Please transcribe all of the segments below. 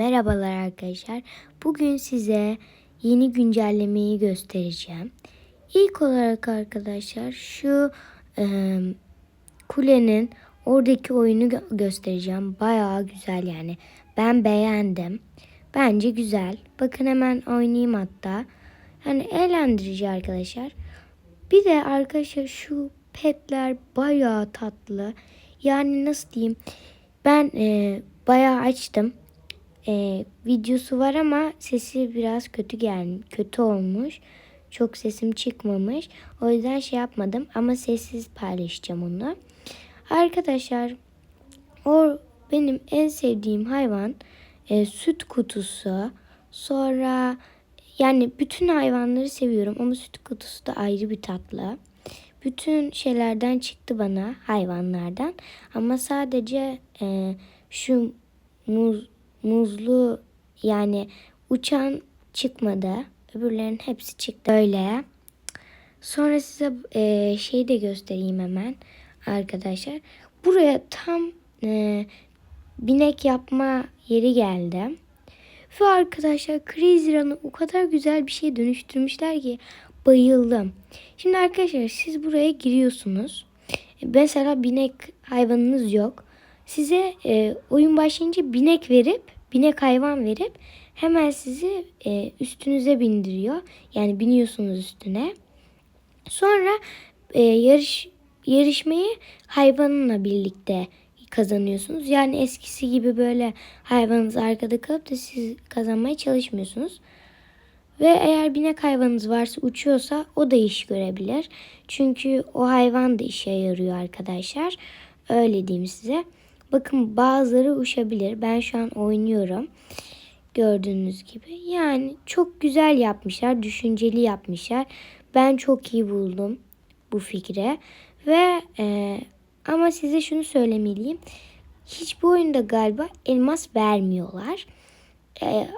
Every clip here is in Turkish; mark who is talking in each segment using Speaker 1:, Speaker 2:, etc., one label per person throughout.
Speaker 1: Merhabalar arkadaşlar. Bugün size yeni güncellemeyi göstereceğim. İlk olarak arkadaşlar şu e, kulenin oradaki oyunu gö- göstereceğim. Bayağı güzel yani. Ben beğendim. Bence güzel. Bakın hemen oynayayım hatta. Yani eğlendirici arkadaşlar. Bir de arkadaşlar şu petler bayağı tatlı. Yani nasıl diyeyim? Ben e, bayağı açtım. E, videosu var ama sesi biraz kötü gel kötü olmuş. Çok sesim çıkmamış. O yüzden şey yapmadım ama sessiz paylaşacağım onu. Arkadaşlar o benim en sevdiğim hayvan e, süt kutusu. Sonra yani bütün hayvanları seviyorum ama süt kutusu da ayrı bir tatlı. Bütün şeylerden çıktı bana hayvanlardan ama sadece e, şu muz muzlu yani uçan çıkmadı. Öbürlerin hepsi çıktı öyle. Sonra size e, şeyi de göstereyim hemen arkadaşlar. Buraya tam e, binek yapma yeri geldi. Ve arkadaşlar Crazy Run'ı o kadar güzel bir şeye dönüştürmüşler ki bayıldım. Şimdi arkadaşlar siz buraya giriyorsunuz. Mesela binek hayvanınız yok. Size e, oyun başlayınca binek verip, binek hayvan verip hemen sizi e, üstünüze bindiriyor. Yani biniyorsunuz üstüne. Sonra e, yarış yarışmayı hayvanınla birlikte kazanıyorsunuz. Yani eskisi gibi böyle hayvanınız arkada kalıp da siz kazanmaya çalışmıyorsunuz. Ve eğer binek hayvanınız varsa uçuyorsa o da iş görebilir. Çünkü o hayvan da işe yarıyor arkadaşlar. Öyle diyeyim size. Bakın bazıları uçabilir. Ben şu an oynuyorum. Gördüğünüz gibi. Yani çok güzel yapmışlar. Düşünceli yapmışlar. Ben çok iyi buldum bu fikre. Ve e, ama size şunu söylemeliyim. Hiçbir oyunda galiba elmas vermiyorlar. E,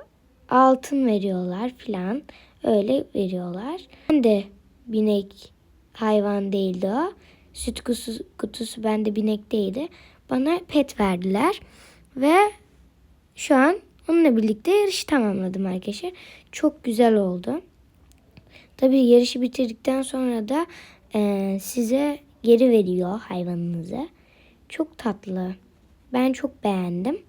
Speaker 1: altın veriyorlar filan. Öyle veriyorlar. Ben de binek hayvan değildi o. Süt kutusu, kutusu bende binekteydi. Bana pet verdiler. Ve şu an onunla birlikte yarışı tamamladım arkadaşlar. Çok güzel oldu. Tabii yarışı bitirdikten sonra da e, size geri veriyor hayvanınızı. Çok tatlı. Ben çok beğendim.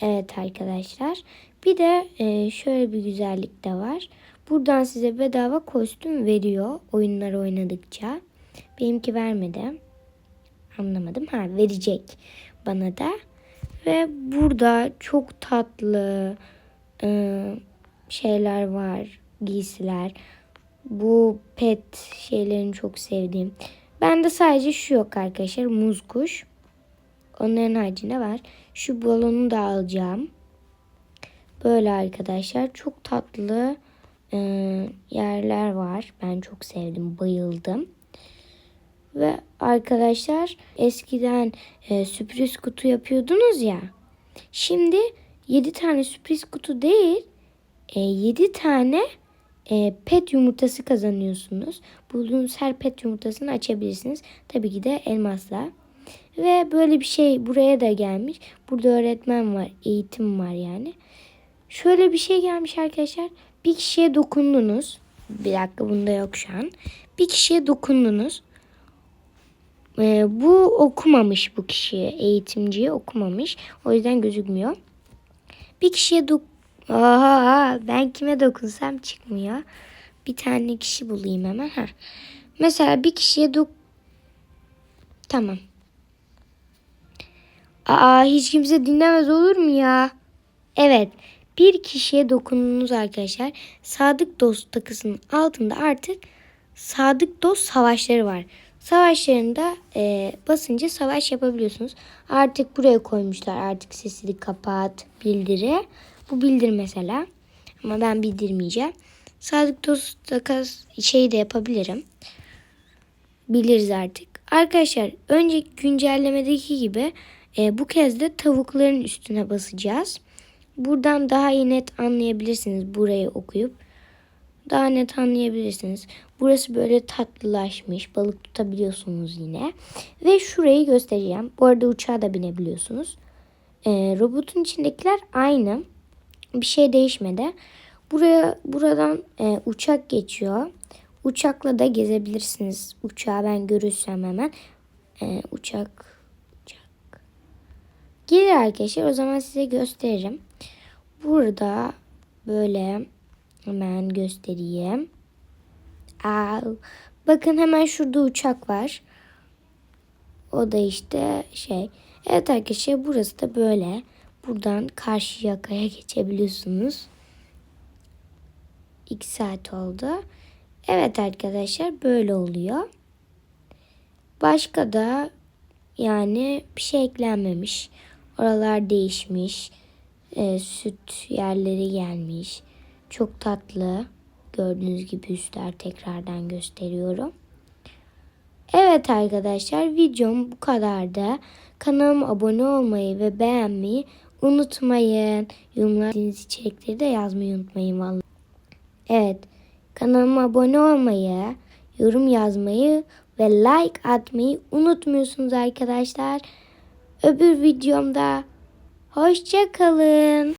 Speaker 1: Evet arkadaşlar. Bir de e, şöyle bir güzellik de var. Buradan size bedava kostüm veriyor oyunlar oynadıkça. Benimki vermedi. Anlamadım. Ha verecek bana da. Ve burada çok tatlı e, şeyler var. Giysiler. Bu pet şeylerini çok sevdiğim. Bende sadece şu yok arkadaşlar. Muz kuş. Onların haricinde var. Şu balonu da alacağım. Böyle arkadaşlar. Çok tatlı e, yerler var. Ben çok sevdim. Bayıldım. Ve arkadaşlar eskiden e, sürpriz kutu yapıyordunuz ya. Şimdi 7 tane sürpriz kutu değil e, 7 tane e, pet yumurtası kazanıyorsunuz. Bulduğunuz her pet yumurtasını açabilirsiniz. Tabii ki de elmasla. Ve böyle bir şey buraya da gelmiş. Burada öğretmen var, eğitim var yani. Şöyle bir şey gelmiş arkadaşlar. Bir kişiye dokundunuz. Bir dakika bunda yok şu an. Bir kişiye dokundunuz. Ee, bu okumamış bu kişiye. Eğitimciye okumamış. O yüzden gözükmüyor. Bir kişiye dok... Aha, ben kime dokunsam çıkmıyor. Bir tane kişi bulayım hemen. Ha. Mesela bir kişiye dok... Tamam. Aa hiç kimse dinlemez olur mu ya? Evet. Bir kişiye dokundunuz arkadaşlar. Sadık Dost takısının altında artık Sadık Dost savaşları var. Savaşlarında e, basınca savaş yapabiliyorsunuz. Artık buraya koymuşlar. Artık sesini kapat, bildiri. Bu bildir mesela. Ama ben bildirmeyeceğim. Sadık Dost takas şey de yapabilirim. Biliriz artık. Arkadaşlar önceki güncellemedeki gibi e, bu kez de tavukların üstüne basacağız. Buradan daha iyi net anlayabilirsiniz burayı okuyup. Daha net anlayabilirsiniz. Burası böyle tatlılaşmış. Balık tutabiliyorsunuz yine. Ve şurayı göstereceğim. Bu arada uçağa da binebiliyorsunuz. Ee, robotun içindekiler aynı. Bir şey değişmedi. Buraya buradan e, uçak geçiyor. Uçakla da gezebilirsiniz. Uçağı ben görürsem hemen. Ee, uçak uçak. Gelir arkadaşlar. O zaman size gösteririm. Burada böyle hemen göstereyim. Aa, bakın hemen şurada uçak var. O da işte şey. Evet arkadaşlar burası da böyle. Buradan karşı yakaya geçebiliyorsunuz. 2 saat oldu. Evet arkadaşlar böyle oluyor. Başka da yani bir şey eklenmemiş. Oralar değişmiş. Ee, süt yerleri gelmiş. Çok tatlı. Gördüğünüz gibi üstler tekrardan gösteriyorum. Evet arkadaşlar videom bu kadardı. Kanalıma abone olmayı ve beğenmeyi unutmayın. Yorumlarınız içerikleri de yazmayı unutmayın vallahi. Evet kanalıma abone olmayı, yorum yazmayı ve like atmayı unutmuyorsunuz arkadaşlar. Öbür videomda hoşça kalın.